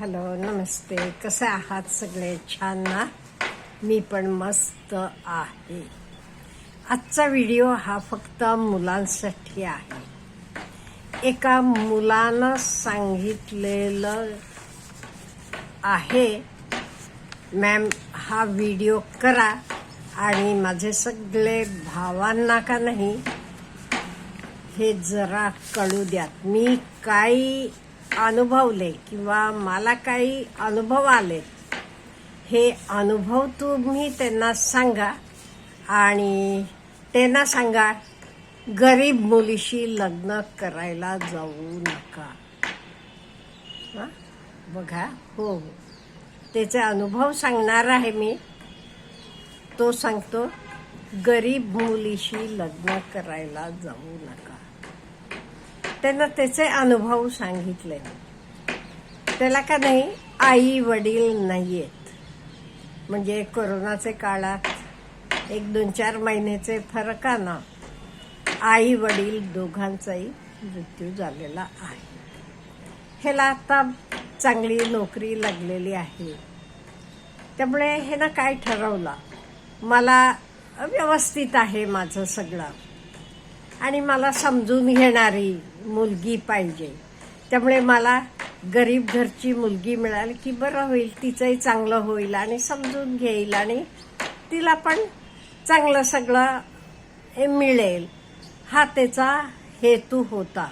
Hello नमस्ते. कसे आहात सगळे? छान ना? मी पण मस्त आहे. आजचा व्हिडिओ हा फक्त मुलांसाठी आहे. एका मुलानं सांगितलेलं आहे मॅम हा व्हिडिओ करा आणि माझे सगळे भावांना का नाही हे जरा कळू द्यात. मी काही अनुभवले किंवा मला काही अनुभव आले हे अनुभव तुम्ही त्यांना सांगा आणि त्यांना सांगा गरीब मुलीशी लग्न करायला जाऊ नका. हां? बघा हो. हो त्याचे अनुभव सांगणार आहे मी. तो सांगतो गरीब मुलीशी लग्न करायला जाऊ नका. त्यानं त्याचे अनुभव सांगितले. त्याला का नाही आई वडील नाहीयेत. म्हणजे कोरोनाचे काळात एक दोन चार महिन्याचे फरकानं आई वडील दोघांचाही मृत्यू झालेला आहे. ह्याला आता चांगली नोकरी लागलेली आहे. त्यामुळे हे ना काय ठरवलं? मला व्यवस्थित आहे माझं सगळं. आणि मला समजून घेणारी मुलगी पाहिजे. त्यामुळे मला गरीब घरची मुलगी मिळाली की बरं होईल तिचंही चांगलं होईल आणि समजून घेईल आणि तिला पण चांगलं सगळं हे मिळेल. हा त्याचा हेतू होता.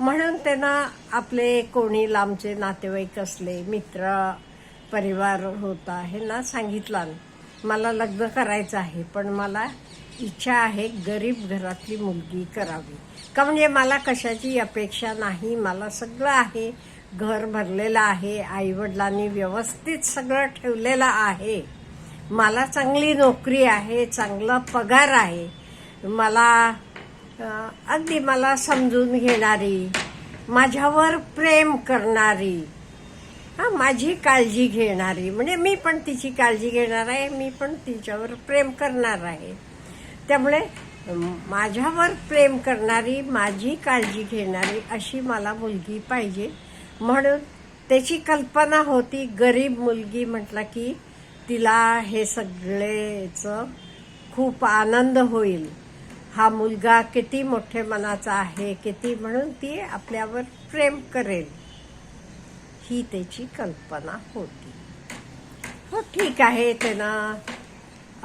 म्हणून त्यांना आपले कोणी लांबचे नातेवाईक असले मित्र परिवार होता हे ना सांगितलं. मला लग्न करायचं आहे पण मला इच्छा आहे गरीब घरातली मुलगी करावी. का म्हणजे मला कशाची अपेक्षा नाही? मला सगळं आहे. घर भरलेलं आहे. आईवडिलांनी व्यवस्थित सगळं ठेवलेलं आहे. मला चांगली नोकरी आहे चांगला पगार आहे. मला अगदी मला समजून घेणारी माझ्यावर प्रेम करणारी हा माझी काळजी घेणारी. म्हणजे मी पण तिची काळजी घेणार आहे मी पण तिच्यावर प्रेम करणार आहे. त्यामुळे माझ्यावर प्रेम करणारी माझी काळजी घेणारी अशी मला मुलगी पाहिजे. म्हणून त्याची कल्पना होती गरीब मुलगी म्हटलं की तिला हे सगळेचं खूप आनंद होईल. हा मुलगा किती मोठे मनाचा आहे किती म्हणून ती आपल्यावर प्रेम करेल. ही त्याची कल्पना होती. हो ठीक आहे त्यांना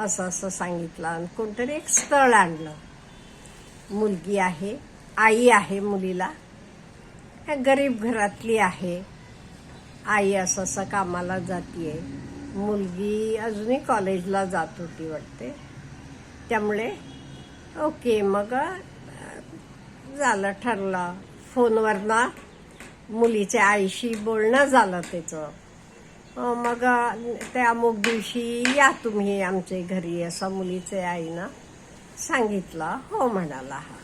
असं असं सांगितलं. आणि कोणतरी एक स्थळ आणलं. मुलगी आहे आई आहे मुलीला. गरीब घरातली आहे. आई असं असं कामाला जातीये. मुलगी अजूनही कॉलेजला जात होती वाटते. त्यामुळे ओके मग झालं ठरलं. फोनवरनं मुलीच्या आईशी बोलणं झालं त्याचं. मग त्या अमुक दिवशी या तुम्ही आमच्या घरी असा मुलीचे आईनं सांगितलं. हो म्हणाला हा.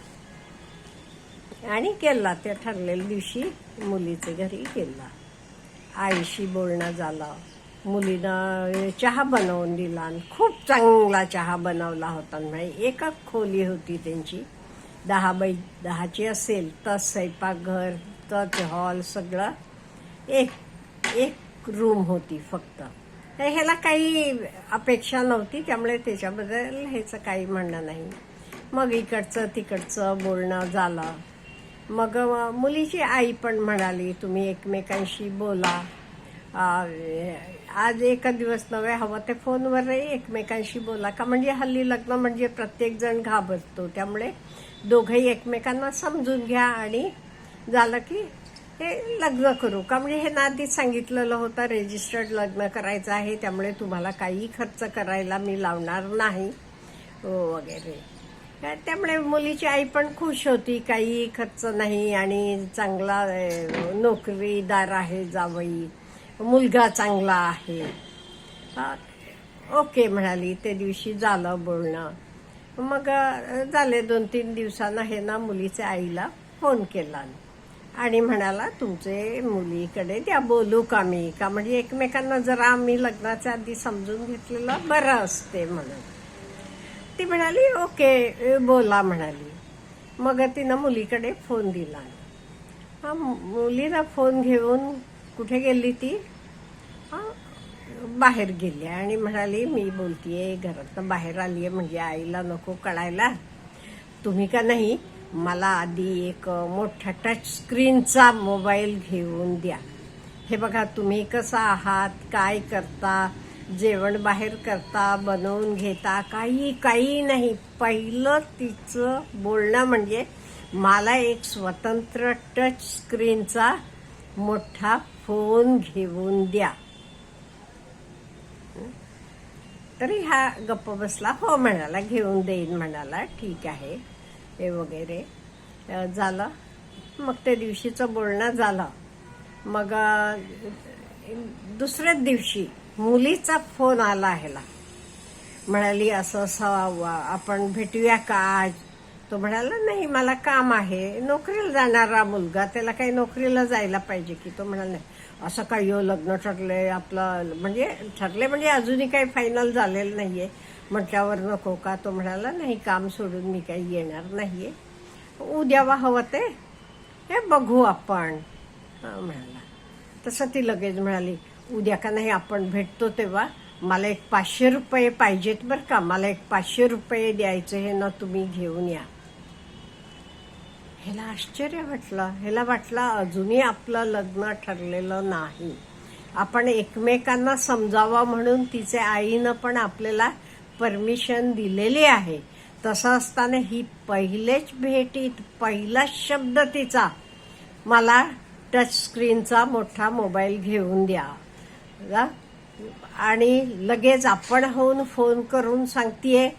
आणि केला त्या ठरलेल्या दिवशी मुलीचे घरी गेला आईशी बोलणं झालं. मुलीनं चहा बनवून दिला आणि खूप चांगला चहा बनवला होता. म्हणजे एकच खोली होती त्यांची. दहा बाय दहाची असेल तर स्वयंपाकघर तर हॉल सगळं. एक एक रूम होती फक्त. तर ह्याला काही अपेक्षा नव्हती त्यामुळे त्याच्याबद्दल ह्याचं काही म्हणणं नाही. मग इकडचं तिकडचं बोलणं झालं. मग मुलीची आई पण म्हणाली तुम्ही एकमेकांशी बोला. आज एकच दिवस नव्हे हवं ते फोनवरही एकमेकांशी बोला. का म्हणजे हल्ली लग्न म्हणजे प्रत्येक जण घाबरतो. त्यामुळे दोघंही एकमेकांना समजून घ्या आणि झालं की हे लग्न करू का? म्हणजे हे ना आधीच सांगितलेलं होतं रेजिस्टर्ड लग्न करायचं आहे त्यामुळे तुम्हाला काही खर्च करायला मी लावणार नाही. हो वगैरे. त्यामुळे मुलीची आई पण खुश होती काही खर्च नाही आणि चांगला नोकरीदार आहे जावई. मुलगा चांगला आहे. ओके म्हणाली ते दिवशी झालं बोलणं. मग झाले दोन तीन दिवसानं हे ना मुलीच्या आईला फोन केला. आणि म्हणाला तुमचे मुलीकडे द्या बोलू का मी का? म्हणजे एकमेकांना जरा आम्ही लग्नाच्या आधी समजून घेतलेलं बरं असते म्हणून. ती म्हणाली ओके बोला म्हणाली. मग तिनं मुलीकडे फोन दिला. हा मुलीनं फोन घेऊन कुठे गेली ती? हा, बाहेर गेली आणि म्हणाली मी बोलतीये घरातनं बाहेर आली आहे म्हणजे आईला नको कळायला. तुम्ही का नाही मला आधी एक मोठा टच स्क्रीनचा मोबाईल घेऊन द्या. हे बघा तुम्ही कसं आहात? काय करता? जेवण बाहेर करता? बनवून घेता? काही काही नाही. पहिलं तिचं बोलणं म्हणजे मला एक स्वतंत्र टच स्क्रीनचा मोठा फोन घेऊन द्या. तरी हा गप्प बसला. हो म्हणाला घेऊन देईन म्हणाला. ठीक आहे. हे वगैरे. झालं. मग त्या दिवशीचं बोलणं झालं. मग दुसऱ्याच दिवशी मुलीचा फोन आला ह्याला. म्हणाली असं असं वा- आपण भेटूया का आज? तो म्हणाला नाही मला काम आहे. नोकरीला जाणारा मुलगा त्याला काही नोकरीला जायला पाहिजे की? तो म्हणाला नाही असं काही हो लग्न ठरलंय आपलं म्हणजे ठरले म्हणजे अजूनही काही फायनल झालेलं नाहीये. म्हटल्यावर नको का? तो म्हणाला नाही काम सोडून मी काही येणार नाहीये. उद्या वा हवं ते. हे बघू आपण. म्हणाला. तसं ती लगेच म्हणाली उद्या का नाही आपण भेटतो तेव्हा? मला एक पाचशे रुपये पाहिजेत बरं का. मला एक पाचशे रुपये द्यायचे हे ना तुम्ही घेऊन या. ह्याला आश्चर्य वाटलं. ह्याला वाटलं अजूनही आपलं लग्न ठरलेलं नाही. आपण एकमेकांना समजावं म्हणून तिचे आईनं पण आपल्याला परमिशन दिलेली आहे. तसं असताना ही पहिलेच भेटीत पहिला शब्द तिचा. मला टच स्क्रीनचा मोठा मोबाईल घेऊन द्या. आणि लगेच आपण होऊन फोन करून सांगतीये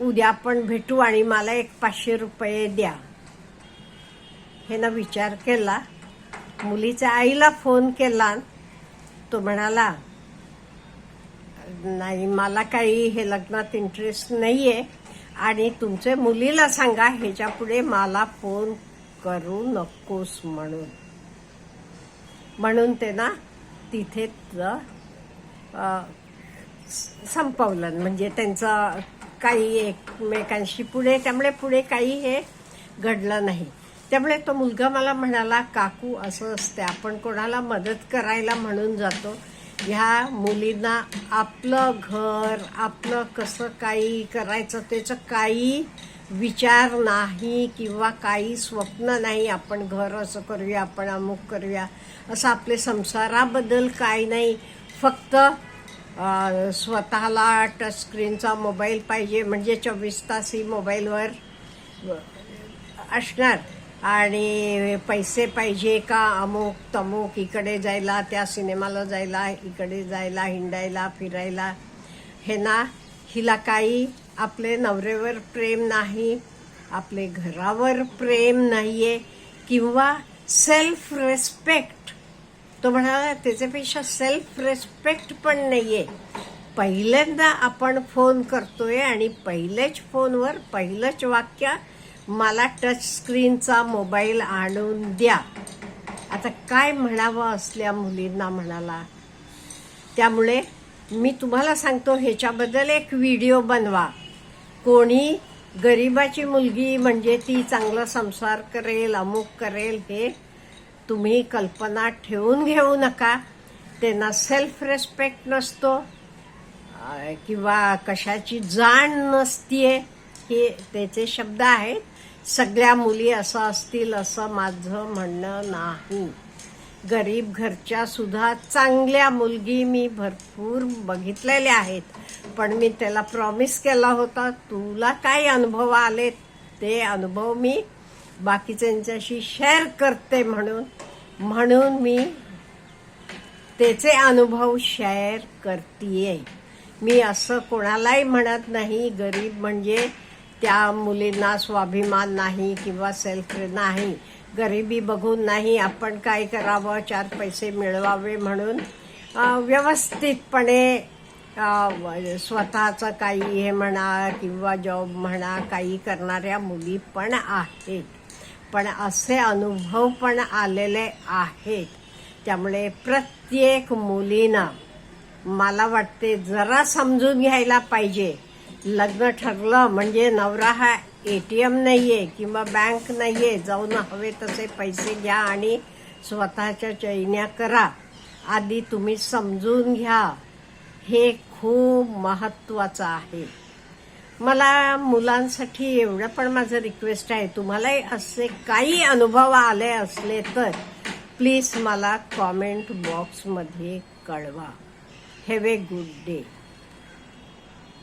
उद्या आपण भेटू आणि मला एक पाचशे रुपये द्या. हे ना विचार केला. मुलीच्या आईला फोन केला. तो म्हणाला नाही मला काही हे लग्नात इंटरेस्ट नाही आहे आणि तुमचे मुलीला सांगा ह्याच्या पुढे मला फोन करू नकोस म्हणून. म्हणून ते ना तिथे संपवलं. म्हणजे त्यांचं काही एकमेकांशी पुढे त्यामुळे पुढे काही हे घडलं नाही. त्यामुळे तो मुलगा मला म्हणाला काकू असं असते आपण कोणाला मदत करायला म्हणून जातो. ह्या मुलींना आपलं घर आपलं कसं काही करायचं त्याचं काही विचार नाही किंवा काही स्वप्न नाही. आपण घर असं करूया आपण अमुक करूया. असं आपले संसाराबद्दल काय नाही. फक्त स्वतःला टच स्क्रीनचा मोबाईल पाहिजे. म्हणजे चोवीस तास ही मोबाईलवर असणार. आणि पैसे पाहिजे का? अमुक तमुक इकडे जायला त्या सिनेमाला जायला इकडे जायला हिंडायला फिरायला. हे ना हिला काही आपले नवरेवर प्रेम नाही आपले घरावर प्रेम नाही आहे किंवा सेल्फ रेस्पेक्ट तो म्हणाला त्याच्यापेक्षा सेल्फ रेस्पेक्ट पण नाही आहे पहिल्यांदा आपण फोन करतोय आणि पहिलेच फोनवर पहिलंच वाक्य मला टच स्क्रीनचा मोबाईल आणून द्या. आता काय म्हणावं असल्या मुलींना म्हणाला. त्यामुळे मी तुम्हाला सांगतो ह्याच्याबद्दल एक व्हिडिओ बनवा. कोणी गरिबाची मुलगी म्हणजे ती चांगला संसार करेल अमुक करेल हे तुम्ही कल्पना ठेवून घेऊ नका. त्यांना सेल्फ रेस्पेक्ट नसतो किंवा कशाची जाण नसतीये हे त्याचे शब्द आहेत. सगळ्या मुली असं असतील असं माझं म्हणणं नाही. गरीब घरच्या सुद्धा चांगल्या मुलगी मी भरपूर बघितलेल्या आहेत. पण मी त्याला प्रॉमिस केला होता तुला काय अनुभव आले ते अनुभव मी बाकीच्यांच्याशी शेअर करते म्हणून. म्हणून मी त्याचे अनुभव शेअर करतीये. मी असं कोणालाही म्हणत नाही गरीब म्हणजे त्या मुलींना स्वाभिमान नाही किंवा सेल्फ नाही. गरिबी बघून नाही आपण काय करावं? चार पैसे मिळवावे म्हणून व्यवस्थितपणे स्वतःचं काही हे म्हणा किंवा जॉब म्हणा काही करणाऱ्या मुली पण आहेत. पण असे अनुभव पण आलेले आहेत. त्यामुळे प्रत्येक मुलीनं मला वाटते जरा समजून घ्यायला पाहिजे. लग्न ठरलं म्हणजे नवरा हा ए टी एम नाहीये किंवा बँक नाहीये जाऊन हवे तसे पैसे घ्या आणि स्वतःच्या चैन्या करा. आधी तुम्ही समजून घ्या. हे खूप महत्वाचं आहे. मला मुलांसाठी एवढं पण माझं रिक्वेस्ट आहे. तुम्हालाही असे काही अनुभव आले असले तर प्लीज मला कॉमेंट बॉक्समध्ये कळवा. Have a good day.